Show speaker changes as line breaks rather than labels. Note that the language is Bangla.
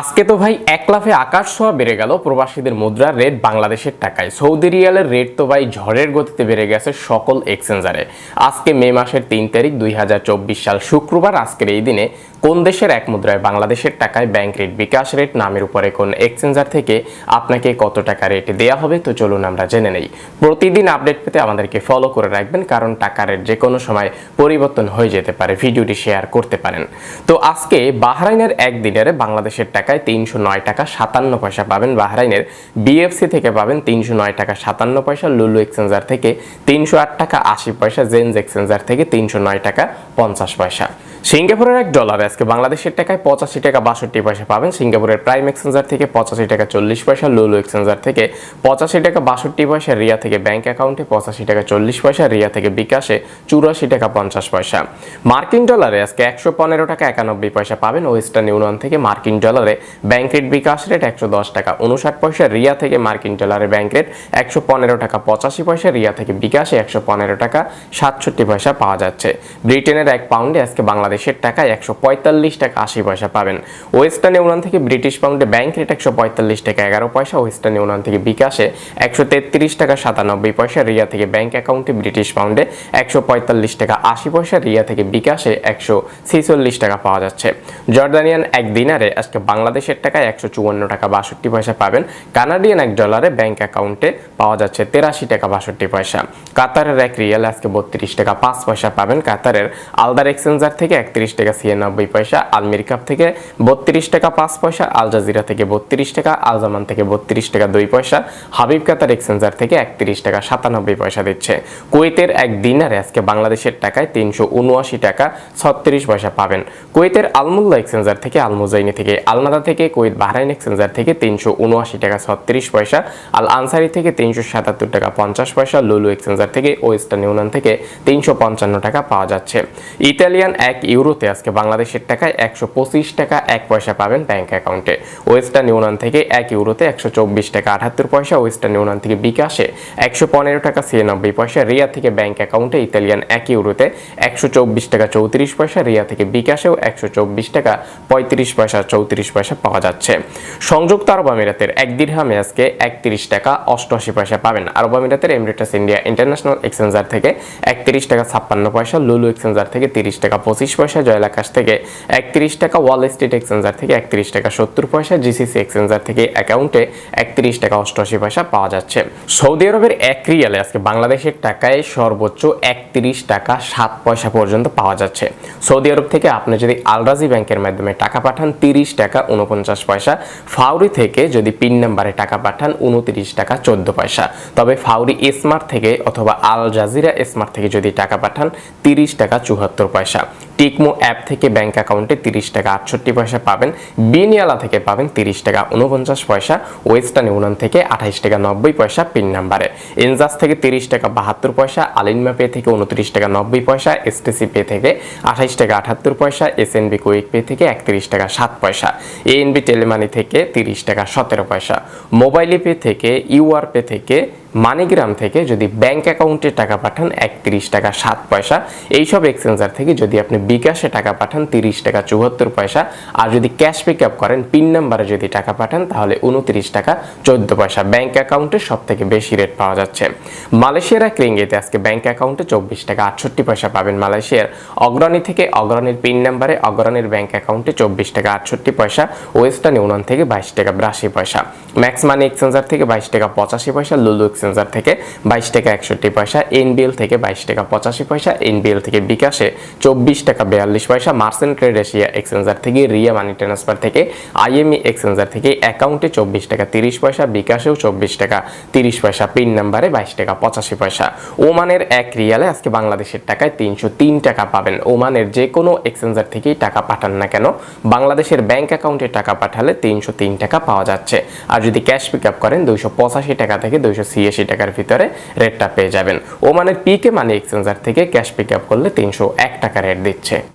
আজকে তো ভাই এক লাফে আকাশ ছোঁয়া বেড়ে গেল, প্রবাসীদের মুদ্রার রেট বাংলাদেশের টাকায়। সৌদি রিয়ালের রেট তো ভাই ঝড়ের গতিতে বেড়ে গেছে সকল এক্সচেঞ্জারে। আজকে মে মাসের তিন তারিখ দুই হাজার চব্বিশ সাল শুক্রবার, আজকের এই দিনে কোন দেশের এক মুদ্রায় বাংলাদেশের টাকায় ব্যাংক রেট বিকাশ রেট নামের উপরে কোন এক্সচেঞ্জার থেকে আপনাকে কত টাকা রেট দেওয়া হবে? তো চলুন আমরা জেনে নেই। প্রতিদিন আপডেট পেতে আমাদেরকে ফলো করে রাখবেন, কারণ টাকা রেট যে কোনো সময় পরিবর্তন হয়ে যেতে পারে। ভিডিওটি শেয়ার করতে পারেন। তো আজকে বাহরাইনের একদিনের বাংলাদেশের টাকায় তিনশো নয় টাকা সাতান্ন পয়সা পাবেন। বাহরাইনের বিএফসি থেকে পাবেন তিনশো নয় টাকা সাতান্ন পয়সা, লুলু এক্সচেঞ্জার থেকে তিনশো আট টাকা আশি পয়সা জেন্স এক্সচেঞ্জার থেকে তিনশো নয় টাকা পঞ্চাশ পয়সা। সিঙ্গাপুরের এক ডলার আজকে বাংলাদেশের টাকায় পঁচাশি টাকা বাষট্টি পয়সা পাবেন। সিঙ্গাপুরের প্রাইম এক্সচেঞ্জার থেকে পঁচাশি টাকা চল্লিশ পয়সা, লুলু এক্সচেঞ্জার থেকে পঁচাশি টাকা বাষট্টি পয়সা, রিয়া থেকে ব্যাংক অ্যাকাউন্টে পঁচাশি টাকা চল্লিশ পয়সা, রিয়া থেকে বিকাশে চুরাশি টাকা পঞ্চাশ পয়সা। মার্কিন ডলারে আজকে একশো পনেরো টাকা একানব্বই পয়সা পাবেন। ওয়েস্টার্ন ইউনিয়ন থেকে মার্কিন ডলারে ব্যাংক রেট, বিকাশ রেট একশো দশ টাকা উনষাট পয়সা, রিয়া থেকে মার্কিন ডলারে ব্যাংক রেট একশো পনেরো টাকা পঁচাশি পয়সা, রিয়া থেকে বিকাশে একশো পনেরো টাকা সাতষট্টি পয়সা পাওয়া যাচ্ছে। ব্রিটেনের এক পাউন্ডে আজকে বাংলাদেশের টাকায় একশো পঁয়তাল্লিশ টাকা আশি পয়সা পাবেন। ওয়েস্টার্ন ইউনিয়ন থেকে ব্রিটিশ পাউন্ডে ব্যাংক রেট একশো পঁয়তাল্লিশ টাকা এগারো পয়সা, ওয়েস্টার্ন ইউনিয়ন থেকে বিকাশে একশো তেত্রিশ টাকা সাতানব্বই পয়সা, রিয়া থেকে ব্যাংক অ্যাকাউন্টে ব্রিটিশ পাউন্ডে একশো পঁয়তাল্লিশ টাকা আশি পয়সা, রিয়া থেকে বিকাশে একশো ছেচল্লিশ টাকা পাওয়া যাচ্ছে। জর্দানিয়ান এক দিনারে আজকে বাংলাদেশের টাকায় একশো চুয়ান্ন টাকা বাষট্টি পয়সা পাবেন। কানাডিয়ান এক ডলারে ব্যাংক অ্যাকাউন্টে পাওয়া যাচ্ছে তেরাশি টাকা বাষট্টি পয়সা। কাতারের এক রিয়াল আজকে বত্রিশ টাকা পাঁচ পয়সা পাবেন। কাতারের আলদার এক্সচেঞ্জার থেকে একত্রিশ টাকা ছিয়ানব্বই পয়সা আলমির কাপ থেকে বত্রিশ টাকা পাঁচ পয়সা, আল জাজিরা থেকে বত্রিশ টাকা আলজামান থেকে বত্রিশ টাকা দুই পয়সা, হাবিব কাতার এক্সচেঞ্জার থেকে একত্রিশ টাকা সাতানব্বই পয়সা দিচ্ছে। কুয়েতের এক দিনারে আজকে বাংলাদেশের টাকায় তিনশো উনআশি টাকা ছত্রিশ পয়সা পাবেন। কুয়েতের আলমুল্লা এক্সচেঞ্জার থেকে আলমুজাইনি থেকে আলনাদা থেকে, কুয়েত বাহরাইন এক্সচেঞ্জার থেকে তিনশো উনআশি টাকা ছত্রিশ পয়সা, আল আনসারি থেকে তিনশো সাতাত্তর টাকা পঞ্চাশ পয়সা, লুলু এক্সচেঞ্জার থেকে ওয়েস্টার্ন ইউনিয়ন থেকে তিনশো পঞ্চান্ন টাকা পাওয়া যাচ্ছে। ইতালিয়ান এক ইউরোতে আজকে বাংলাদেশের টাকায় একশো পঁচিশ টাকা এক পয়সা পাবেন ব্যাংক অ্যাকাউন্টে ওয়েস্টার্ন ইউনিয়ন থেকে এক ইউরোতে একশো চব্বিশ টাকা আটাত্তর পয়সা ওয়েস্টার্ন ইউনিয়ন থেকে বিকাশে একশো পনেরো টাকা ছিয়ানব্বই পয়সা, রিয়া থেকে ব্যাংক অ্যাকাউন্টে ইতালিয়ান এক ইউরোতে একশো চব্বিশ টাকা চৌত্রিশ পয়সা, রিয়া থেকে বিকাশেও একশো চব্বিশ টাকা পঁয়ত্রিশ পয়সা, চৌত্রিশ পয়সা পাওয়া যাচ্ছে। সংযুক্ত আরব আমিরাতের এক দীর্ঘামে আজকে একত্রিশ টাকা অষ্টআশি পয়সা পাবেন। আরব আমিরাতের এমরিটাস ইন্ডিয়া ইন্টারন্যাশনাল এক্সচেঞ্জার থেকে একত্রিশ টাকা ছাপ্পান্ন পয়সা লুলু এক্সচেঞ্জার থেকে তিরিশ টাকা পঁচিশ পয়সা, জয়লাকাশ থেকে একত্রিশ টাকা ওয়াল স্ট্রিট এক্সচেঞ্জার থেকে একত্রিশ টাকা সত্তর পয়সা জিসিসি এক্সচেঞ্জার থেকে অ্যাকাউন্টে একত্রিশ টাকা অষ্টআশি পয়সা পাওয়া যাচ্ছে। সৌদি আরবের এক রিয়ালে আজকে বাংলাদেশের টাকায় সর্বোচ্চ একত্রিশ টাকা সাত পয়সা পর্যন্ত পাওয়া যাচ্ছে। সৌদি আরব থেকে আপনি যদি আলরাজি ব্যাংকের মাধ্যমে টাকা পাঠান, তিরিশ টাকা উনপঞ্চাশ পয়সা। ফাউরি থেকে যদি পিন নাম্বারে টাকা পাঠান উনত্রিশ টাকা চোদ্দ পয়সা। তবে ফাউরি স্মার্ট থেকে অথবা আল জাজিরা স্মার্ট থেকে যদি টাকা পাঠান, তিরিশ টাকা চুয়াত্তর পয়সা। টিকমো অ্যাপ থেকে ব্যাংক অ্যাকাউন্টে তিরিশ টাকা আটষট্টি পয়সা পাবেন। বিনিয়ালা থেকে পাবেন তিরিশ টাকা উনপঞ্চাশ পয়সা। ওয়েস্টার্ন ইউনিয়ন থেকে আঠাইশ টাকা নব্বই পয়সা পিন নাম্বারে। এনজাস থেকে তিরিশ টাকা বাহাত্তর পয়সা। আলিনমা পে থেকে উনত্রিশ টাকা নব্বই পয়সা। এসটিসি পে থেকে আঠাইশ টাকা আটাত্তর পয়সা। এস এসএনবি কুইক পে থেকে একত্রিশ টাকা সাত পয়সা। এএনবি টেলিমানি থেকে তিরিশ টাকা সতেরো পয়সা। মোবাইল পে থেকে ইউআর পে থেকে মানিগ্রাম থেকে যদি ব্যাংক অ্যাকাউন্টে টাকা পাঠান একত্রিশ টাকা সাত পয়সা। এইসব এক্সচেঞ্জার থেকে যদি আপনি বিকাশে টাকা পাঠান তিরিশ টাকা চুয়াত্তর পয়সা। আর যদি ক্যাশ পিক আপ করেন, পিন নাম্বারে যদি টাকা পাঠান, তাহলে উনত্রিশ টাকা চোদ্দ পয়সা ব্যাংক অ্যাকাউন্টে সব থেকে বেশি রেট পাওয়া যাচ্ছে। মালয়েশিয়ার এক রিঙ্গিতে আজকে ব্যাংক অ্যাকাউন্টে চব্বিশ টাকা আটষট্টি পয়সা পাবেন মালয়েশিয়ার। অগ্রণী থেকে অগ্রণীর পিন নাম্বারে অগ্রণীর ব্যাংক অ্যাকাউন্টে চব্বিশ টাকা আটষট্টি পয়সা। ওয়েস্টার্ন ইউনিয়ন থেকে বাইশ টাকা বিরাশি পয়সা। ম্যাক্স মানি এক্সচেঞ্জার থেকে বাইশ টাকা পঁচাশি পয়সা। লুলু এক্সচেঞ্জার থেকে বাইশ টাকা একষট্টি পয়সা এনবিএল থেকে বাইশ টাকা পঁচাশি পয়সা এনবিএল থেকে বিকাশে চব্বিশ টাকা বিয়াল্লিশ পয়সা মার্সেন্ট ট্রেড এশিয়া এক্সচেঞ্জার থেকে রিয়া মানি ট্রান্সফার থেকে আইএমই এক্সচেঞ্জার থেকে অ্যাকাউন্টে চব্বিশ টাকা তিরিশ পয়সা, বিকাশেও চব্বিশ টাকা তিরিশ পয়সা পিন নাম্বারে বাইশ টাকা পঁচাশি পয়সা। ওমানের এক রিয়ালে আজকে বাংলাদেশের টাকায় তিনশো তিন টাকা পাবেন। ওমানের যে কোনো এক্সচেঞ্জার থেকেই টাকা পাঠান না কেন, বাংলাদেশের ব্যাংক অ্যাকাউন্টে টাকা পাঠালে তিনশো তিন টাকা পাওয়া যাচ্ছে। আর যদি ক্যাশ পিক আপ করেন দুইশো পঁচাশি টাকা থেকে দুইশো ছিয়াশি টাকার ভিতরে রেটটা পেয়ে যাবেন। ও ওমানের পিকে মানি এক্সচেঞ্জার থেকে ক্যাশ পিক আপ করলে তিনশো এক টাকা রেট দিচ্ছে।